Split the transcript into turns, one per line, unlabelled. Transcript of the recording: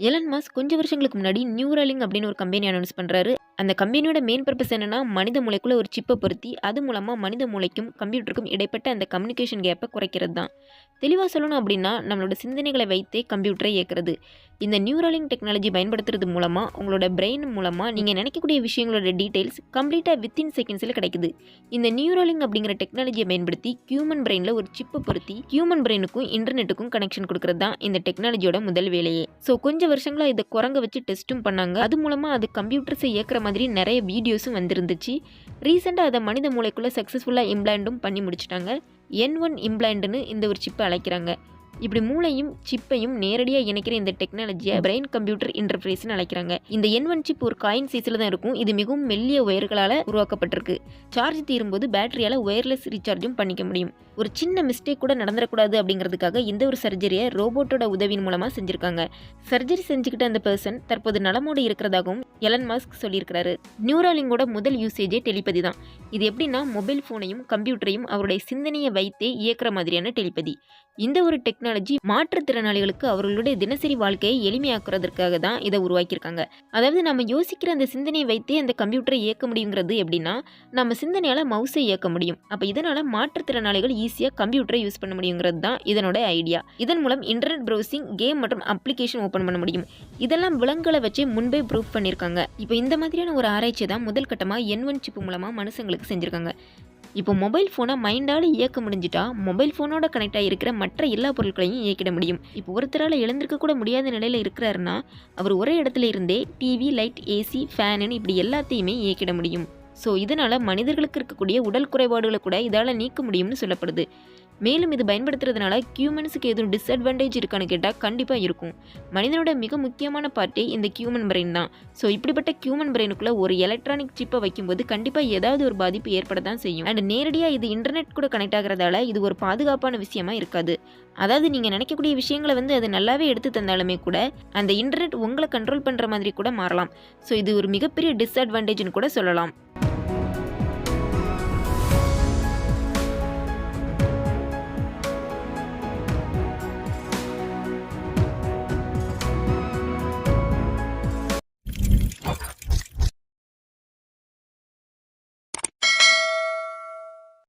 Elon mass கொஞ்சம் வருஷங்களுக்கு முன்னாடி நியூரலிங் அப்படின்னு ஒரு கம்பெனி அனௌன்ஸ் பண்ணுறாரு அந்த கம்பெனியோட மெயின் பர்பஸ் என்னென்னா மனித மூளைக்குள்ள ஒரு சிப்பை பொருத்தி அது மூலமாக மனித மூளைக்கும் கம்ப்யூட்டருக்கும் இடைப்பட்ட அந்த கம்யூனிகேஷன் கேப்பை குறைக்கிறது தான் தெளிவாக சொல்லணும் அப்படின்னா நம்மளோட சிந்தனைகளை வைத்தே கம்ப்யூட்டரை இயக்குறது. இந்த நியூரலிங் டெக்னாலஜி பயன்படுத்துறது மூலமாக உங்களோட பிரெயின் மூலமாக நீங்கள் நினைக்கக்கூடிய விஷயங்களோட டீட்டெயில்ஸ் கம்ப்ளீட்டாக வித்தின் செகண்ட்ஸில் கிடைக்குது. இந்த நியூரலிங் அப்படிங்கிற டெக்னாலஜியை பயன்படுத்தி ஹியூமன் பிரெயினில் ஒரு சிப்பை பொருத்தி ஹியூமன் பிரெயினுக்கும் இன்டர்நெட்டுக்கும் கனெக்ஷன் கொடுக்குறது தான் இந்த டெக்னாலஜியோட முதல் வேலையே. ஸோ கொஞ்சம் வருஷங்களாக இதை குரங்க வச்சு டெஸ்ட்டும் பண்ணாங்க. அது மூலமாக அது கம்ப்யூட்டர்ஸை இயக்கிற மாதிரி நிறைய வீடியோஸும் வந்திருந்துச்சு. ரீசெண்டாக அதை மனித மூளைக்குள்ளே சக்ஸஸ்ஃபுல்லாக இம்ப்ளாண்டும் பண்ணி முடிச்சிட்டாங்க. என் ஒன் இம்ப்ளாண்டுன்னு இந்த ஒரு சிப்பை அழைக்கிறாங்க. இப்படி மூளையும் சிப்பையும் நேரடியாக இணைக்கிற இந்த டெக்னாலஜியை பிரெயின் கம்ப்யூட்டர் இன்டர்ஃபேஸ்னு அழைக்கிறாங்க. இந்த என் ஒன் சிப் ஒரு காயின் சீஸில் தான் இருக்கும். இது மிகவும் மெல்லிய ஒயர்களால் உருவாக்கப்பட்டிருக்கு. சார்ஜ் தீரும்போது பேட்டரியால் ஒயர்லெஸ் ரீசார்ஜும் பண்ணிக்க முடியும். ஒரு சின்ன மிஸ்டேக் கூட நடந்துடக்கூடாது அப்படிங்கிறதுக்காக இந்த ஒரு சர்ஜரியை ரோபோட்டோட உதவியின் மூலமாக செஞ்சுருக்காங்க. சர்ஜரி செஞ்சுக்கிட்ட அந்த பர்சன் தற்போது நலமோடு இருக்கிறதாகவும் எலன் மாஸ்க் சொல்லியிருக்கிறாரு. நியூராலிங்கோட முதல் யூசேஜே டெலிபதி தான். இது எப்படின்னா மொபைல் ஃபோனையும் கம்ப்யூட்டரையும் அவருடைய சிந்தனையை வைத்தே இயக்குற மாதிரியான டெலிபதி. இந்த ஒரு டெக்னாலஜி டெக்னாலஜி மாற்றுத்திறனாளிகளுக்கு அவர்களுடைய தினசரி வாழ்க்கையை எளிமையாக்குறதற்காக தான் இதை உருவாக்கியிருக்காங்க. அதாவது நம்ம யோசிக்கிற அந்த சிந்தனையை வைத்தே அந்த கம்ப்யூட்டரை இயக்க முடியுங்கிறது எப்படின்னா நம்ம சிந்தனையால் மவுஸை இயக்க முடியும். அப்போ இதனால் மாற்றுத்திறனாளிகள் ஈஸியாக கம்ப்யூட்டரை யூஸ் பண்ண முடியுங்கிறது தான் இதனோட ஐடியா இதன் மூலம் இன்டர்நெட் ப்ரௌசிங் கேம் மற்றும் அப்ளிகேஷன் ஓப்பன் பண்ண முடியும். இதெல்லாம் விலங்குகளை வச்சு முன்பே ப்ரூஃப் பண்ணியிருக்காங்க. இப்போ இந்த மாதிரியான ஒரு ஆராய்ச்சி தான் முதல் கட்டமாக என் ஒன் சிப்பு மூலமாக மனுஷங்களுக்கு செஞ்சுருக்காங்க. இப்போ மொபைல் ஃபோனை மைண்டால் இயக்க முடிஞ்சிட்டா மொபைல் ஃபோனோட கனெக்ட் ஆகிருக்கிற மற்ற எல்லா பொருட்களையும் இயக்கிட முடியும். இப்போ ஒருத்தரால் எழுந்திருக்க கூட முடியாத நிலையில் இருக்கிறாருன்னா அவர் ஒரே இடத்துல இருந்தே டிவி லைட் ஏசி ஃபேனுன்னு இப்படி எல்லாத்தையுமே இயக்கிட முடியும். ஸோ இதனால் மனிதர்களுக்கு இருக்கக்கூடிய உடல் குறைபாடுகளை கூட இதால் நீக்க முடியும்னு சொல்லப்படுது. மேலும் இது பயன்படுத்துறதுனால ஹியூமன்ஸுக்கு எதுவும் டிஸ்அட்வான்டேஜ் இருக்கான்னு கேட்டால் கண்டிப்பாக இருக்கும். மனிதனோட மிக முக்கியமான பார்ட்டே இந்த ஹியூமன் பிரெயின் தான். ஸோ இப்படிப்பட்ட ஹியூமன் பிரெயினுக்குள்ளே ஒரு எலக்ட்ரானிக் சிப்பை வைக்கும்போது கண்டிப்பாக ஏதாவது ஒரு பாதிப்பு ஏற்பட தான் செய்யும். அண்ட் நேரடியாக இது இன்டர்நெட் கூட கனெக்ட் ஆகிறதால இது ஒரு பாதுகாப்பான விஷயமா இருக்காது. அதாவது நீங்கள் நினைக்கக்கூடிய விஷயங்களை வந்து அது நல்லாவே எடுத்து தந்தாலுமே கூட அந்த இன்டர்நெட் உங்களை கண்ட்ரோல் பண்ணுற மாதிரி கூட மாறலாம். ஸோ இது ஒரு மிகப்பெரிய டிஸ்அட்வான்டேஜ்னு கூட சொல்லலாம்.